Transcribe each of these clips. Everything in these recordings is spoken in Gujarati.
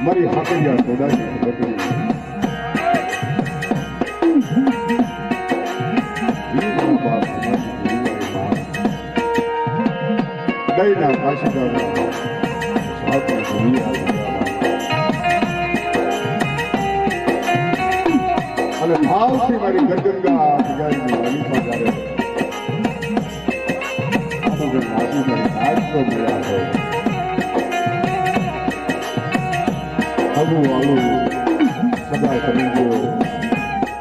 મારી હાકડિયા સોડાની ઘટની દઈના કાશીદારના અને ભાવથી મારી ગરગંગા બિગાડીની વાલીમાં Thank you. આવું આવું સદા તમે જો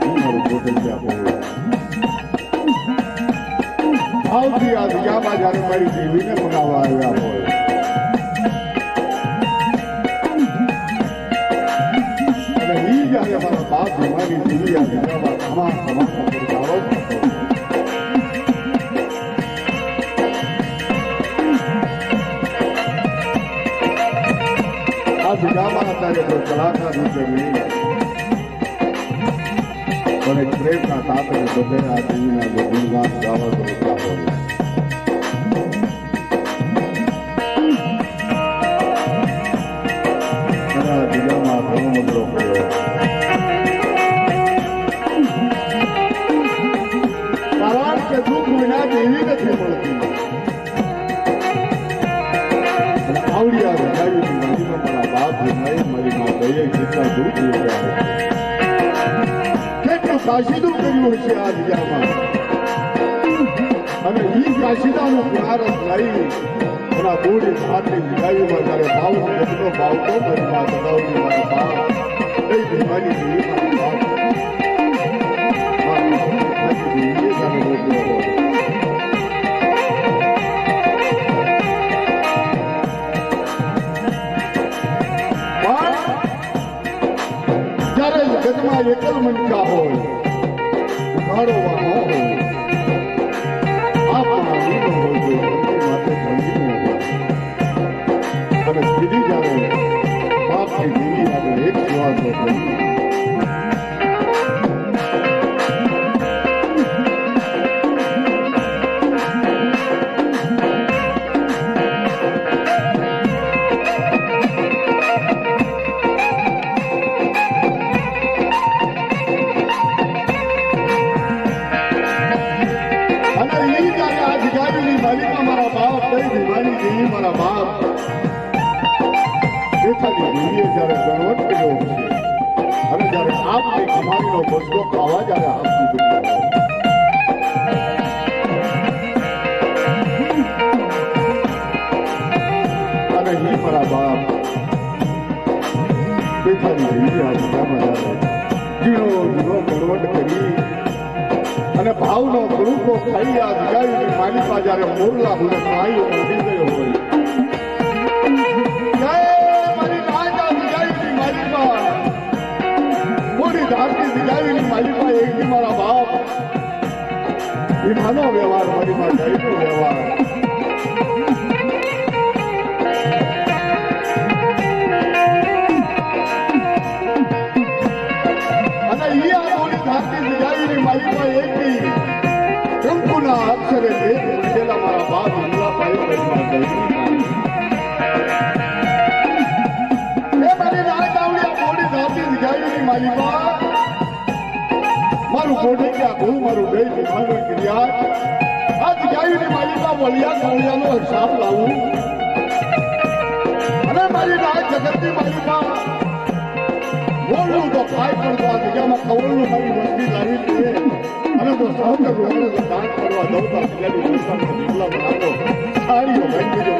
હું મારું ગોઠવી આપો ભાવથી આ દિયામાં જ્યારે મારી દેવીને મનાવવા આવ્યા હોય અને ઈ જ્યારે મારા બાપ ભીમાની દેવી આ દિયામાં તમામ તમામ કલાકાર રૂપે પણ એક પ્રેમના તાતને બધે આ દેવીના જે ગુણગાન ગાવા મગરો પડ્યો કારણ કે દુઃખ વિના દેવી નથી મળતી. મારી માં દઈએ કેટલા કાશીદું કર્યું હશે આ દિયામાં અને ઈ કાશીદાનું પ્યારસ લઈ આ બોડી હાથની વિદાયુમાં જ્યારે ભાવ કેટલો ભાવ તો માં સદાવની મારા બાપ કઈ ભીમાની મારા બાપ જગમાં એકલ મનકા હોય. મારો વાહો હોય. મારા બાપ જેઠાની અને જ્યારે આપની કરી. અને ભાવનો ગ્રુપો ખાઈ આ દિગાવીની માલિકા જ્યારે મોરલા ભૂલે માયો મળી ગયો હોય. વિમાનો વ્યવહાર મારી માં જયનો વ્યવહાર કંકુના અક્ષરે લેખ લખેલા મારા બાપ હિંગલાભાઈ પાયો દૈવી એ મારી રાત દિગાવીની માલિકા મારું દઈ દિખાનું ક્રિયા. આજ દિગાવીની માલિકા વલિયા કાળિયાનો હિસાબ લાવું. અને મારી રાજ જગતની માલિકા બોલું તો ખાય પણ તો આ જગ્યામાં કવળનું મારી વસ્તી લાવી દઈએ અને તો સહજ રોગને દાન કરવા દઉં તો જગ્યાની વસ્તુમાં નીકળવા બનાવો. સાડીઓ ભાઈ